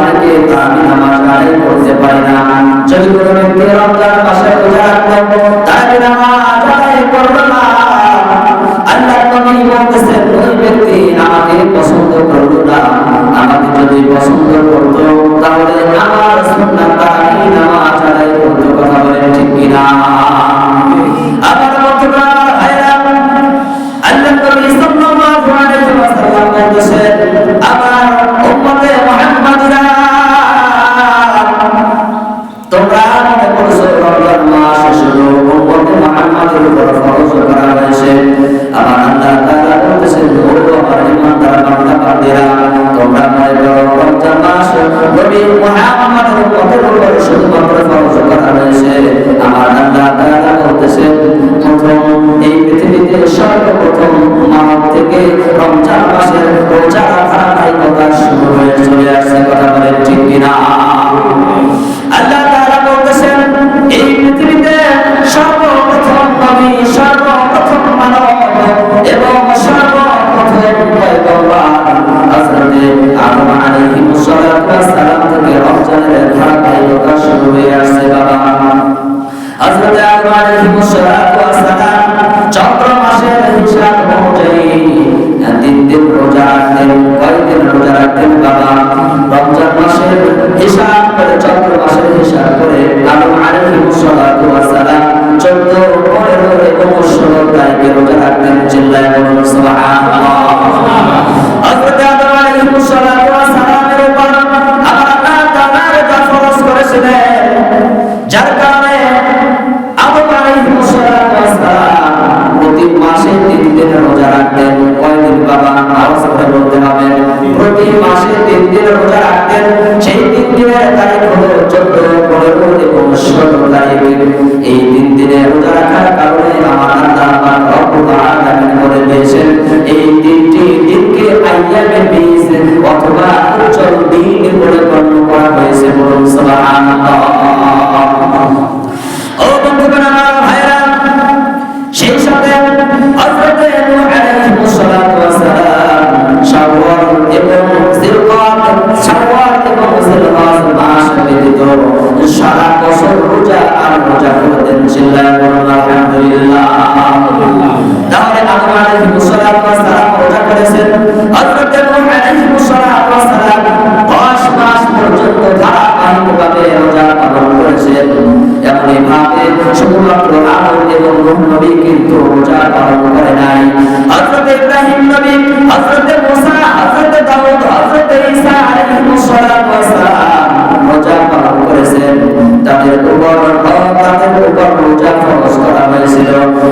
অনেকে তারাবি নামাজ আদায় করতে না। যদি কোনো ব্যক্তি রমজান মাসের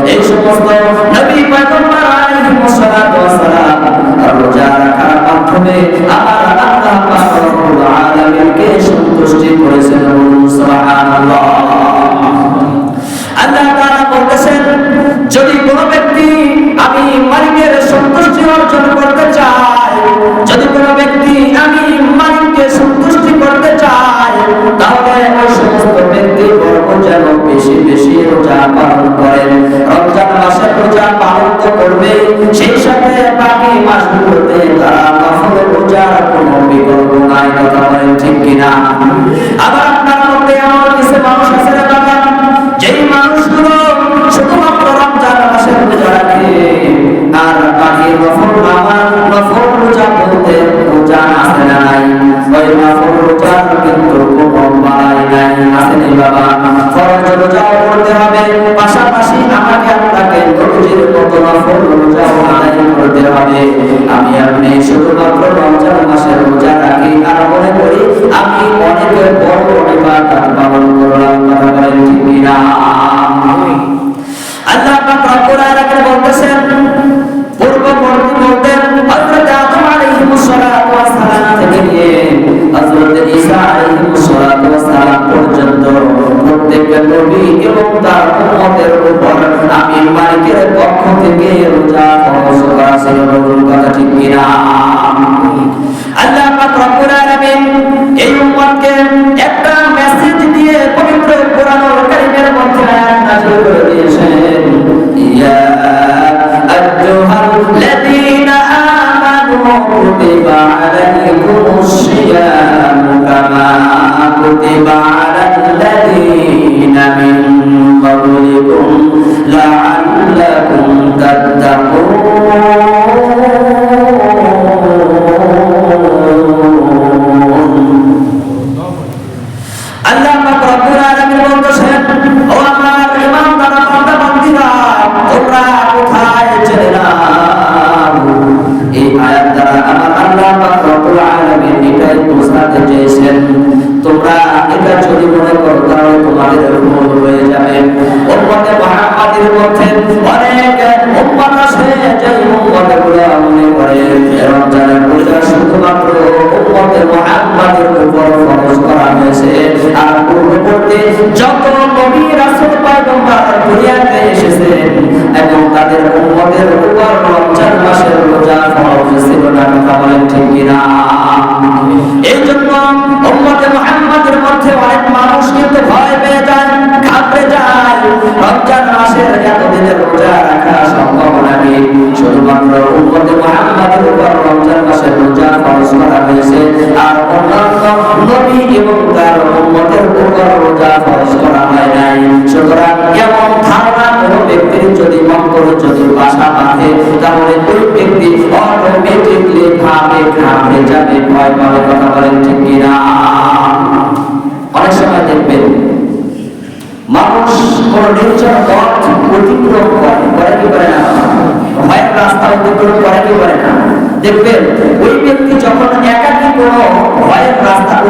এই সমস্ত কিনা আবার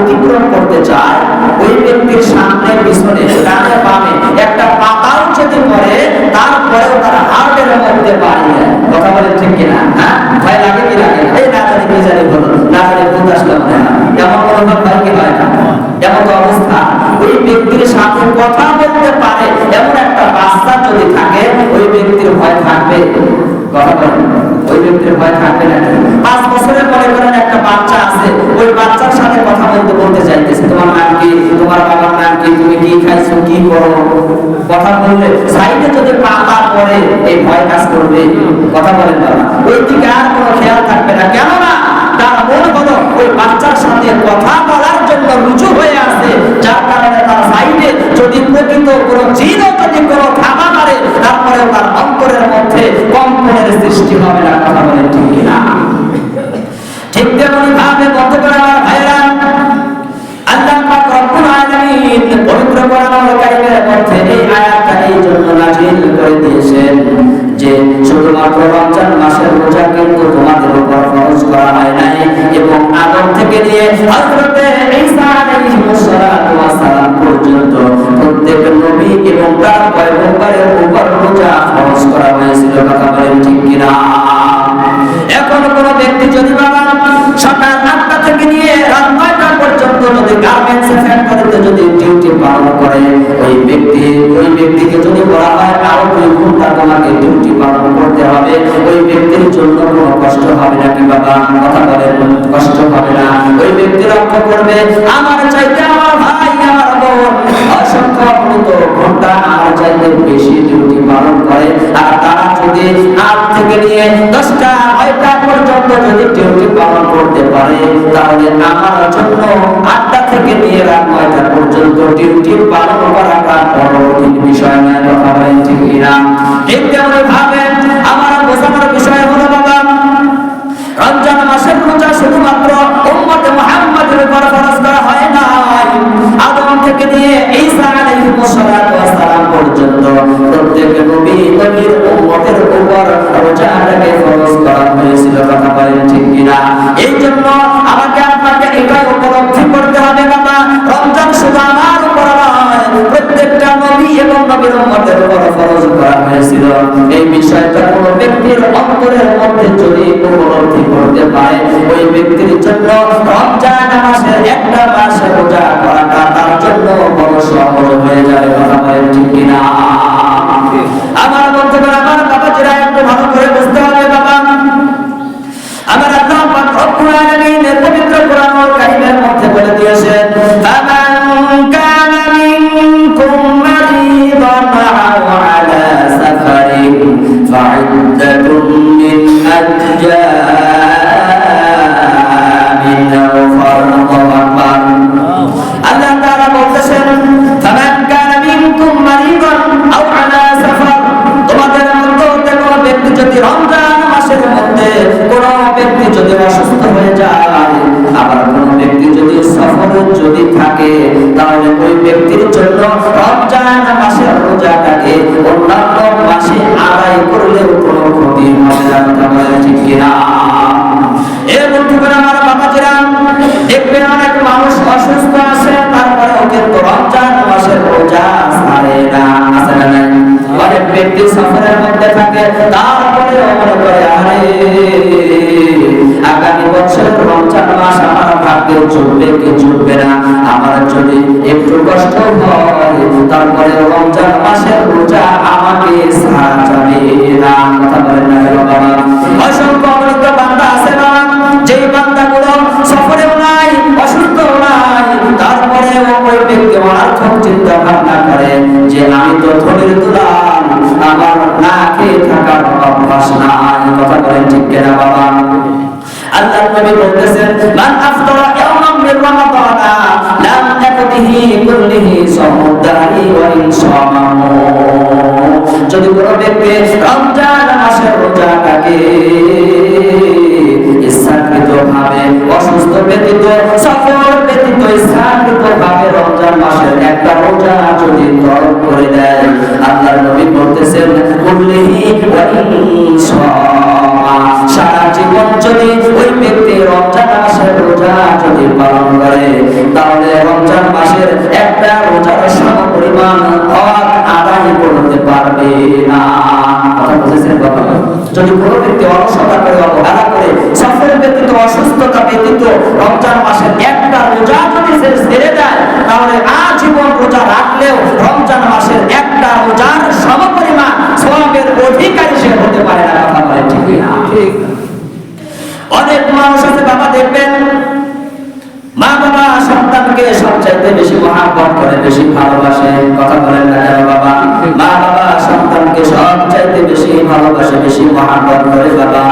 অতিক্রম করতে চায়, ওই ব্যক্তির সামনে, পিছনে, ডানে, বামে একটা পাতাও যদি পড়ে তারপরেও তার হার্টের মধ্যে যায় কথা বলে ঠিক কিনা? হ্যাঁ? ভয় লাগে কি লাগে এই না? জানি কি বলো না জানি ভূত আসলে মনে এমন কোনো ভয় কি হয় না? এমন অবস্থা। ওই ব্যক্তির সাথে কথা বলতে পারে, এমন একটা বাচ্চা যদি থাকে, ওই ব্যক্তির ভয় থাকবে। কথা বলেন, ওই ব্যক্তির ভয় থাকবে না পাঁচ বছরের পরে করেন একটা বাচ্চা আছে, ওই বাচ্চার সাথে বলতে চাইতেছে, তোমার নাম কি? তোমার বাবার নাম কি? তুমি কি খাইছো? কি করো? কথা বললে, সাইডে যদি পাতা পড়ে এই ভয় কাজ করবে। কথা বলেন বাবা। ওই দিকে আর কোনো খেয়াল থাকবে না। কেন না তার মন হলো ওই বাচ্চার সাথে কথা বলার জন্য রুজু হয়ে আছে। যার কারণে তার সাইডে যদি প্রকৃত কোনো জিনও যদি কোনো থামা মারে তারপরে তার অন্তরের মধ্যে কম্পনের সৃষ্টি হবে না। কথা বলেন ঠিক কিনা? ঠিক তেমনি করে দিয়েছেন যে শুধুমাত্র রমজান মাসের রোজা কিন্তু তোমাদের উপর ফরজ করা হয় অগণিত ঘণ্টা আমার চাইতে বেশি ডিউটি পালন করে। আর তারা যদি আট থেকে নিয়ে দশটা নয়টা পর্যন্ত যদি ডিউটি পালন করতে পারে, তাহলে আমার জন্য আটটা থেকে নিয়ে রাত নয়টা পর্যন্ত ডিউটি পালন করাটা বড় বিষয় নয়, কথা বলেন কিনা? ঠিক তেমনি ভাবে আমার বোঝানোর বিষয় হলো বাবা, রমজান মাসের রোজা শুধুমাত্র উম্মতে মুহাম্মাদের উপর ফরজ করা হয় না আদম থেকে নিয়ে সালাতু ওয়াস সালাম পর্যন্ত প্রত্যেক নবী নবীর উম্মতের উপর রোজাটাকে ফরজ করা হয়েছিল, কথা বলেন ঠিক কিনা? এই জন্য আমাকে আপনাকে এটা উপলব্ধি করতে হবে বাবা, রমজান শুধু আমার উপর নয়, প্রত্যেকটা নবী এবং নবীর উম্মতের উপর ফরজ করা হয়েছিল। এই বিষয়টা কোনো ব্যক্তির অন্তরের মধ্যে যদি উপলব্ধি করতে পারে, ওই ব্যক্তির জন্য রমজান মাসের একটা মাস চলবে কি চলবে না। আমার যদি একটু কষ্ট হয়, তারপরে রমজান মাসের রোজা আমাকে সারা না। কথা বলেন না বাবা? অসংখ্য অগণিত বান্দা আছে বাবা যেই বান্দাগুলো সফরেও নাই, অসুস্থও নাই তারপরে ওই ব্যক্তি অনার্থক চিন্তা ভাবনা করে যে আমি তো ধনির দুলাল, আমার না খেয়ে থাকার অভ্যাস নাই। কথা বলেন ঠিক কিনা বাবা? আল্লাহ নবী বলতেছেন যদি কোনো ব্যক্তি রমজান মাসের রোজাটাকে ইচ্ছাকৃত ভাবে অসুস্থ ব্যতীত সফর ব্যতীত ইচ্ছাকৃত ভাবে রমজান মাসের একটা রোজা যদি করে দেয় আল্লাহ নবী বলতেছেন ইনসামা সারা যদি ওই ব্যক্তি রমজান মাসের রোজা যদি পালন করে, তাহলে রমজান মাসের একটা রোজার সম পরিমাণ হক আদায় করতে পারবে না। কথা বুঝেছেন বাবা যদি কোনো ব্যক্তি অলসতা করে, অবহেলা করে সফরের ব্যতীত অসুস্থতা ব্যতীত রমজান মাসের একটা রোজা যদি সে ছেড়ে দেয়, তাহলে আজীবন রোজা রাখলেও রমজান মাসের একটা রোজার সম পরিমাণ সবের অধিকারী সে হতে পারে না কথা বলে ঠিক না ঠিক অনেক মানুষ আছে, বাবা দেখবেন। মা বাবা সন্তানকে সবচাইতে বেশি মহাব্বত করে, বেশি ভালোবাসে। কথা বলেন না কেন বাবা? মা বাবা সন্তানকে সবচাইতে বেশি ভালোবাসে, বেশি মহাব্বত করে বাবা।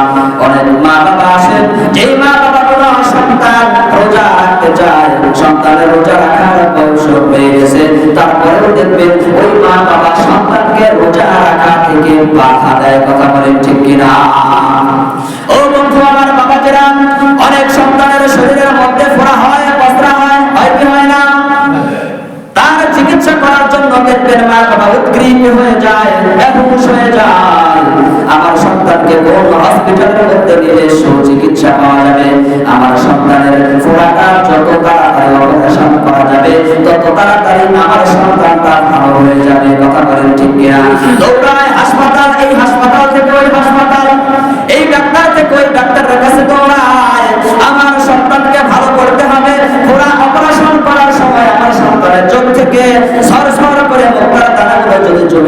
অনেক মা বাবা আছেন, যেই মা বাবা কোনো সন্তান রোজা রাখতে চায়, সন্তানের রোজা রাখার বয়স হয়ে গেছে। তারপরেও দেখবেন ওই মা বাবা সন্তানকে রোজা রাখা থেকে বাধা দেয়। কথা বলেন ঠিক কিনা? ও দেখবেন মা হয়ে যায়, বেহুশ হয়ে যায়। আমার সন্তানকে কোন হসপিটালের মধ্যে নিলে সুচিকিৎসা পাওয়া যাবে? আমার সন্তানের ফোড়াটা যত তাড়াতাড়ি অপারেশন করা যাবে, তত তাড়াতাড়ি আমার সন্তান তার ভালো হয়ে যাবে। কথা বলেন ঠিক কিনা? দৌড়ায় হাসপাতাল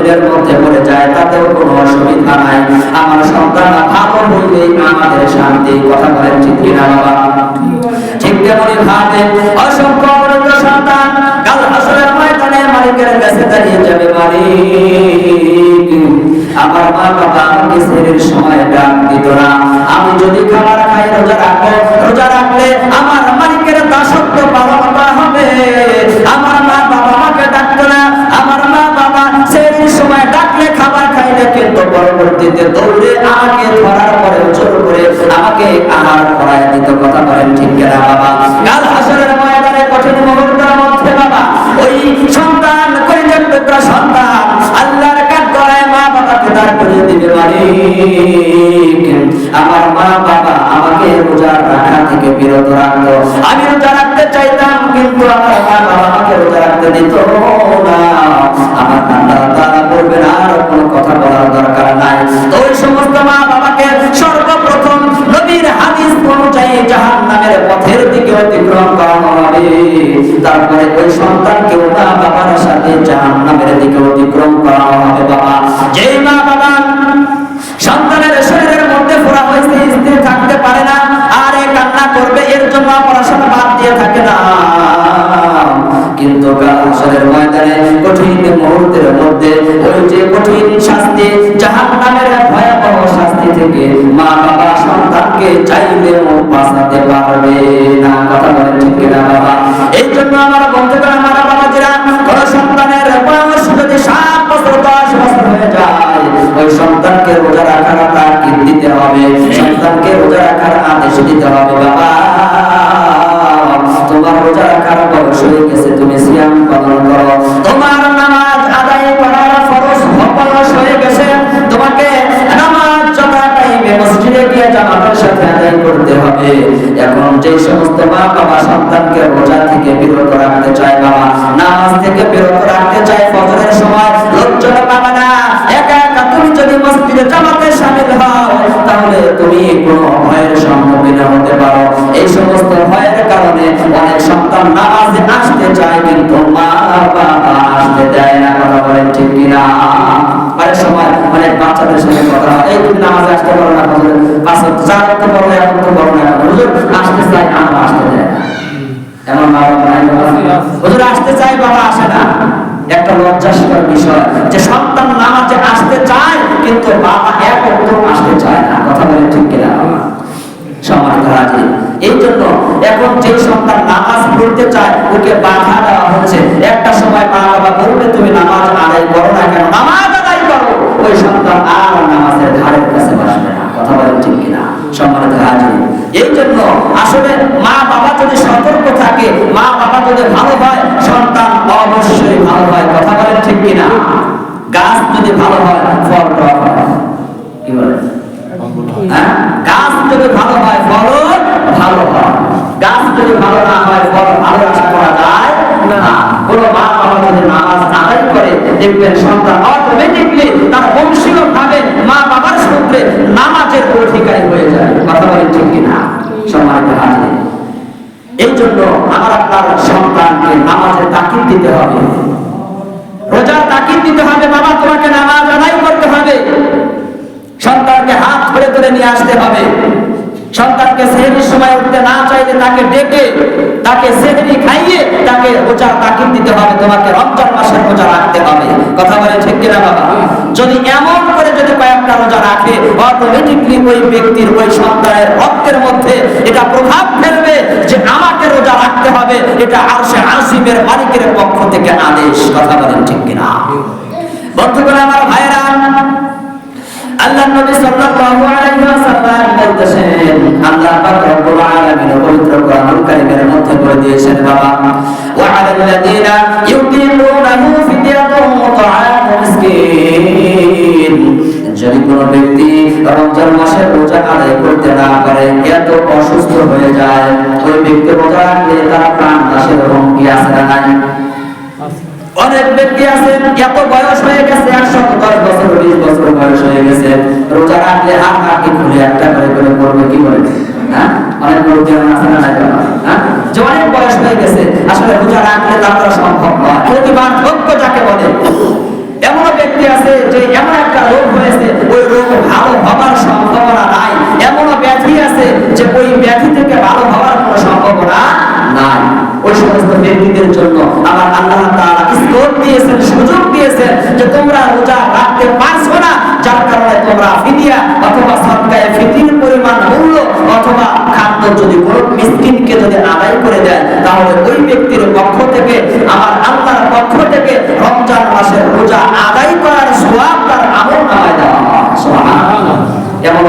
যদি মধ্যে পড়ে যায়, তাতেও কোনো অসুবিধা নাই। আমার সন্তান ভালো হইলেই আমাদের শান্তি। কথা বলেন ঠিক কিনা বাবা? ঠিক তেমনি ভাবে। অসংখ্য সন্তান কাল ময়দানে মালিকের কাছে দাঁড়িয়ে যাবে মালিক। আমার মা বাবা আমাকে সময় ডাক দিত না। আমি যদি খাবার খাই, রোজা রাখব, রোজা রাখলে আমার মালিকের দাসত্ব পালন পরবর্তীতে দৌড়ে আমাকে ধরার পরে জোর করে আমাকে আহার করায় দিত। কথা বলেন ঠিক কিনা, বাবা? কাল হাসরের ময়দানে কঠিন মুহূর্তের মধ্যে, বাবা, ওই সন্তান করিলেন পুত্র সন্তান আল্লাহর কাঠ করায় মা বাবাকে দাঁড় করিয়ে দিবে মালিক। আমার মা বাবা আমাকে রোজা রাখা থেকে বিরত রাখতো। আমি রোজা রাখতে চাইতাম, কিন্তু আমার মা বাবা আমাকে রোজা রাখতে দিত। তারপরে ওই সন্তানকে মা বাবার সাথে জাহান্নামের দিকে অতিক্রম করানো হবে বাবা যেই মা বাবা সন্তানের শরীরের মধ্যে ফোড়া হয়েছে, স্থির থাকতে পারে না, আর এ কান্না করবে, এর জন্য পড়াশোনা বাদ দিয়ে থাকে না। কিন্তু কাল ময়দানে কঠিন মুহূর্তের মধ্যে ওই যে কঠিন শাস্তি জাহান্নামের ভয়াবহ শাস্তি থেকে মা বাবা সন্তানকে চাইলেও বাঁচাতে পারবে না। কথা বলেন ঠিক কিনা বাবা? এই জন্য আমার বন্ধুরা আমার বাবা যারা কোন সন্তানের বয়স যদি সাত বছর, দশ বছর হয়ে যায়, ওই সন্তানকে রোজা রাখার তাকিদ দিতে হবে? সন্তানকে রোজা রাখার আদেশ দিতে হবে বাবা। তোমার রোজা রাখার বয়স হয়ে গেছে, তুমি সিয়াম হবে এখন যে সমস্ত মা বাবা সন্তানকে রোজা থেকে বিরত রাখতে চায় বাবা, নামাজ থেকে বিরত রাখতে চায় ফজরের সময় লোকজন পাবে না একা একা মসজিদে জামাতে শামিল হও, তাহলে তুমি কোনো ভয়ের সম্মুখীন হতে পারো। এই সমস্ত ভয়ের কারণে অনেক সন্তান নামাজে আসতে চায়, কিন্তু মা বাবা আসতে দেয় না, কথা বলেন ঠিক কিনা? অনেক সময় অনেক বাচ্চাদের সঙ্গে কথা এই তুমি নামাজে আসতে পারো কিন্তু বাবা এক একদম আসতে চায় না। কথা বলে ঠিক কিনা? সম্মানিত হাজির। এই জন্য এখন যে সন্তান নামাজ পড়তে চায়, ওকে বাধা দেওয়া হচ্ছে। একটা সময় মা বাবা বলবে, তুমি নামাজ ধরে আসতে হবে। সন্তানকে সেহরির সময় উঠতে না চাইলে তাকে ডেকে, তাকে সেহরি খাইয়ে তাকে রোজা তাকিদ দিতে হবে। তোমাকে রমজান মাসের রোজা রাখতে হবে। কথা বলে ঠিক কিনা বাবা? যদি এমন করে যদি কয়েকটা রোজা রাখে অটোমেটিকলি ওই ব্যক্তির, ওই সন্তানের রক্তের মধ্যে এটা প্রভাব ফেলবে যে আমাকে রোজা রাখতে হবে। এটা আর আসিমের মালিকের পক্ষ থেকে আদেশ। কথা বলেন ঠিক কিনা? বন্ধুগণ, আমার ভাইরা আল্লাহ নবী সাল্লাল্লাহু আলাইহি ওয়াসাল্লাম বলতেছেন, আল্লাহ পাক রব্বুল আলামিন পবিত্র কারীমের মধ্যে বলে দিয়েছেন, বাবা ওয়া ফিদিয়াতুন মিসকিন। যদি কোনো ব্যক্তি রমজান মাসের রোজা আদায় করতে না পারে এত অসুস্থ হয়ে যায়, ওই ব্যক্তি রোজা রাখলে তার প্রাণ নাশের হুমকি আছে না নাই? অনেক ব্যক্তি আছে, এত বয়স হয়ে গেছে একশো দশ বছর, বিশ বছর বয়স হয়ে গেছে, রোজা রাখলে হাত হাতে খুলে একটা করে করে করবে কি বলে হ্যাঁ? আছে না হ্যাঁ? যে বয়স হয়ে গেছে, আসলে রোজা রাখলে সম্ভব নয়। ধৈর্য যাকে বলে। এমন ব্যক্তি আছে যে এমন একটা রোগ হয়েছে, ওই রোগ ভালো হবার সম্ভাবনা নাই। এমন ব্যাধি আছে যে ওই ব্যাধি থেকে ভালো হওয়ার কোনো সম্ভাবনা নাই। ওই সমস্ত ব্যক্তিদের জন্য আমার আল্লাহ দিয়েছেন সুযোগ দিয়েছেন যে তোমরা রোজা রাখতে পারছ না, যার কারণে তোমরা ফিদিয়া অথবা সরকারের ফিতির পরিমাণ মূল্য অথবা খাদ্য যদি কোনো মিসকিনকে যদি আদায় করে দেয়, তাহলে ওই ব্যক্তির পক্ষ থেকে, আমার আল্লাহর পক্ষ থেকে রমজান মাসের রোজা আদায় করার সোয়াব তার আমল নামায় দেওয়া এমন